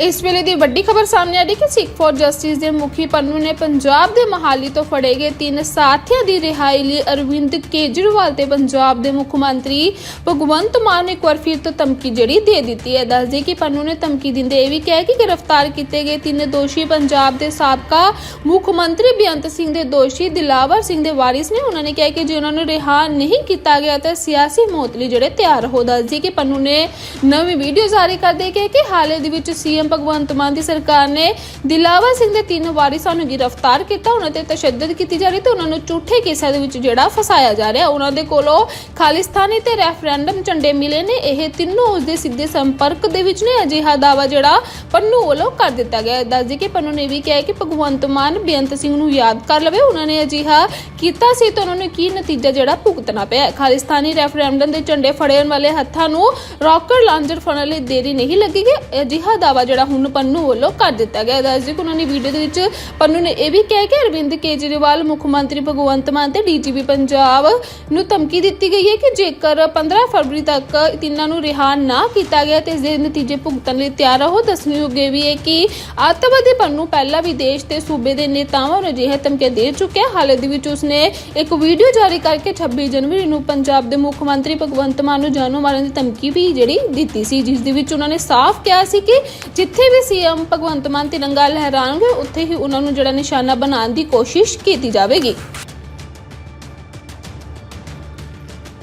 ਇਸ ਵੇਲੇ ਦੀ ਵੱਡੀ ਖਬਰ ਸਾਹਮਣੇ ਆ ਰਹੀ ਕਿ ਸਿੱਖ ਫੋਰ ਜਸਟਿਸ ਦੇ ਮੁਖੀ ਪੰਨੂ ਨੇ ਪੰਜਾਬ ਦੇ ਮਹਾਲੀ ਤੋਂ ਫੜੇ ਗਏ ਤਿੰਨ ਸਾਥੀਆਂ ਦੀ ਰਿਹਾਈ ਲਈ ਅਰਵਿੰਦ ਕੇਜਰੀਵਾਲ ਤੇ ਪੰਜਾਬ ਦੇ ਮੁੱਖ ਮੰਤਰੀ ਭਗਵੰਤ ਮਾਨ ਨੇ ਇੱਕ ਵਾਰ ਫਿਰ ਤੋਂ ਧਮਕੀ ਜਿਹੜੀ ਦੇ ਦਿੱਤੀ ਹੈ। ਦੱਸਦੇ ਕਿ ਪੰਨੂ ਨੇ ਧਮਕੀ ਦਿੰਦੇ ਇਹ ਵੀ ਕਿਹਾ ਕਿ ਗ੍ਰਿਫਤਾਰ ਕੀਤੇ ਗਏ ਤਿੰਨ ਦੋਸ਼ੀ ਪੰਜਾਬ ਦੇ ਸਾਬਕਾ ਮੁੱਖ ਮੰਤਰੀ ਬੇਅੰਤ ਸਿੰਘ ਦੇ ਦੋਸ਼ੀ ਦਿਲਾਵਰ ਸਿੰਘ ਦੇ ਵਾਰਿਸ ਨੇ। ਉਹਨਾਂ ਨੇ ਕਿਹਾ ਕਿ ਜੇ ਉਹਨਾਂ ਨੂੰ ਰਿਹਾ ਨਹੀਂ ਕੀਤਾ ਗਿਆ ਤਾਂ ਸਿਆਸੀ ਮੌਤ ਲਈ ਜਿਹੜੇ ਤਿਆਰ ਹੋ। ਦੱਸਦੀ ਕਿ ਪੰਨੂ ਨੇ ਨਵੀਂ ਵੀਡੀਓ ਜਾਰੀ ਕਰਦੇ ਕਿਹਾ ਕਿ ਹਾਲੇ ਦੇ ਵਿੱਚ ਸੀਐਮ ਭਗਵੰਤ ਮਾਨ ਦੀ ਸਰਕਾਰ ਨੇ ਦਿਲਾਵਾ ਸਿੰਘ ਦੇ ਤਿੰਨ ਵਾਰਿਸਾਂ ਨੂੰ ਗ੍ਰਿਫਤਾਰ ਕੀਤਾ, ਉਹਨਾਂ ਤੇ ਤਸ਼ੱਦਦ ਕੀਤੀ ਜਾ ਰਹੀ ਤੇ ਉਹਨਾਂ ਨੂੰ ਝੂਠੇ ਕੇਸਾਂ ਦੇ ਵਿੱਚ ਜਿਹੜਾ ਫਸਾਇਆ ਜਾ ਰਿਹਾ। ਉਹਨਾਂ ਦੇ ਕੋਲੋਂ ਖਾਲਿਸਤਾਨੀ ਤੇ ਰੈਫਰੈਂਡਮ ਝੰਡੇ ਮਿਲੇ ਨੇ। ਇਹ ਤਿੰਨੋਂ ਉਸ ਦੇ ਸਿੱਧੇ ਸੰਪਰਕ ਦੇ ਵਿੱਚ ਨੇ। ਅਜਿਹਾ ਦਾਵਾ ਜਿਹੜਾ ਪੰਨੂ ਵੱਲੋਂ ਕਰ ਦਿੱਤਾ ਗਿਆ ਹੈ। ਦੱਸਦੇ ਕਿ ਪੰਨੂ ਨੇ ਵੀ ਕਿਹਾ ਕਿ ਭਗਵੰਤ ਮਾਨ ਬੇਅੰਤ ਸਿੰਘ ਨੂੰ ਯਾਦ ਕਰ ਲਵੇ। ਉਹਨਾਂ ਨੇ ਅਜਿਹਾ ਕੀਤਾ ਸੀ ਤਾਂ ਉਹਨਾਂ ਨੂੰ ਕੀ ਨਤੀਜਾ ਜਿਹੜਾ ਭੁਗਤਣਾ ਪਿਆ ਖਾਲਿਸਤਾਨੀ ਰੈਫਰੈਂਡਮ ਦੇ ਝੰਡੇ ਫੜਨ ਵਾਲੇ ਹੱਥਾਂ ਨੂੰ ਰੌਕਟ ਲਾਂਜਰ ਫੜਨ ਲਈ ਦੇਰੀ ਨਹੀਂ ਲੱਗੇਗੀ। ਅਜਿਹਾ ਦਾਵਾ ਜਿਹੜਾ ਹੁਣ ਪੰਨੂ ਵੱਲੋਂ ਕਰ ਦਿੱਤਾ ਗਿਆ। ਦੱਸ ਦਿਓ ਕਿ ਉਹਨਾਂ ਨੇ ਵੀਡੀਓ ਦੇ ਵਿੱਚ ਪੰਨੂ ਨੇ ਇਹ ਵੀ ਕਿਹਾ ਕਿ ਅਰਵਿੰਦ ਕੇਜਰੀਵਾਲ, ਮੁੱਖ ਮੰਤਰੀ ਭਗਵੰਤ ਮਾਨ ਤੇ ਡੀਜੀਪੀ ਪੰਜਾਬ ਨੂੰ ਧਮਕੀ ਦਿੱਤੀ ਗਈ ਹੈ ਕਿ ਜੇਕਰ 15 ਫਰਵਰੀ ਤੱਕ ਤਿੰਨਾਂ ਨੂੰ ਰਿਹਾ ਨਾ ਕੀਤਾ ਗਿਆ ਤੇ ਇਸ ਦੇ ਨਤੀਜੇ ਭੁਗਤਣ ਲਈ ਤਿਆਰ ਰਹੋ। ਦੱਸਣਯੋਗ ਇਹ ਵੀ ਹੈ ਕਿ ਅੱਤਵਾਦੀ ਪੰਨੂ ਪਹਿਲਾਂ ਵੀ ਦੇਸ਼ ਤੇ ਸੂਬੇ ਦੇ ਨੇਤਾਵਾਂ ਨੂੰ ਅਜਿਹੇ ਧਮਕੀਆਂ ਦੇ ਚੁੱਕਿਆ ਹਾਲੇ ਦੇ ਵਿੱਚ ਉਸਨੇ ਇੱਕ ਵੀਡੀਓ ਜਾਰੀ ਕਰਕੇ 26 ਜਨਵਰੀ ਨੂੰ ਪੰਜਾਬ ਦੇ ਮੁੱਖ ਮੰਤਰੀ ਭਗਵੰਤ ਮਾਨ ਨੂੰ ਜਾਨੋਂ ਮਾਰਨ ਦੀ ਧਮਕੀ ਵੀ ਜਿਹੜੀ ਦਿੱਤੀ ਸੀ, ਜਿਸ ਦੇ ਵਿੱਚ ਉਹਨਾਂ ਨੇ ਸਾਫ਼ ਕਿਹਾ ਸੀ ਕਿ ਜਿੱਥੇ ਵੀ ਸੀਐਮ ਭਗਵੰਤ ਮਾਨ ਤਿਰੰਗਾ ਲਹਿਰਾਉਣਗੇ, ਉੱਥੇ ਹੀ ਉਹਨਾਂ ਨੂੰ ਜਿਹੜਾ ਨਿਸ਼ਾਨਾ ਬਣਾਉਣ ਦੀ ਕੋਸ਼ਿਸ਼ ਕੀਤੀ ਜਾਵੇਗੀ।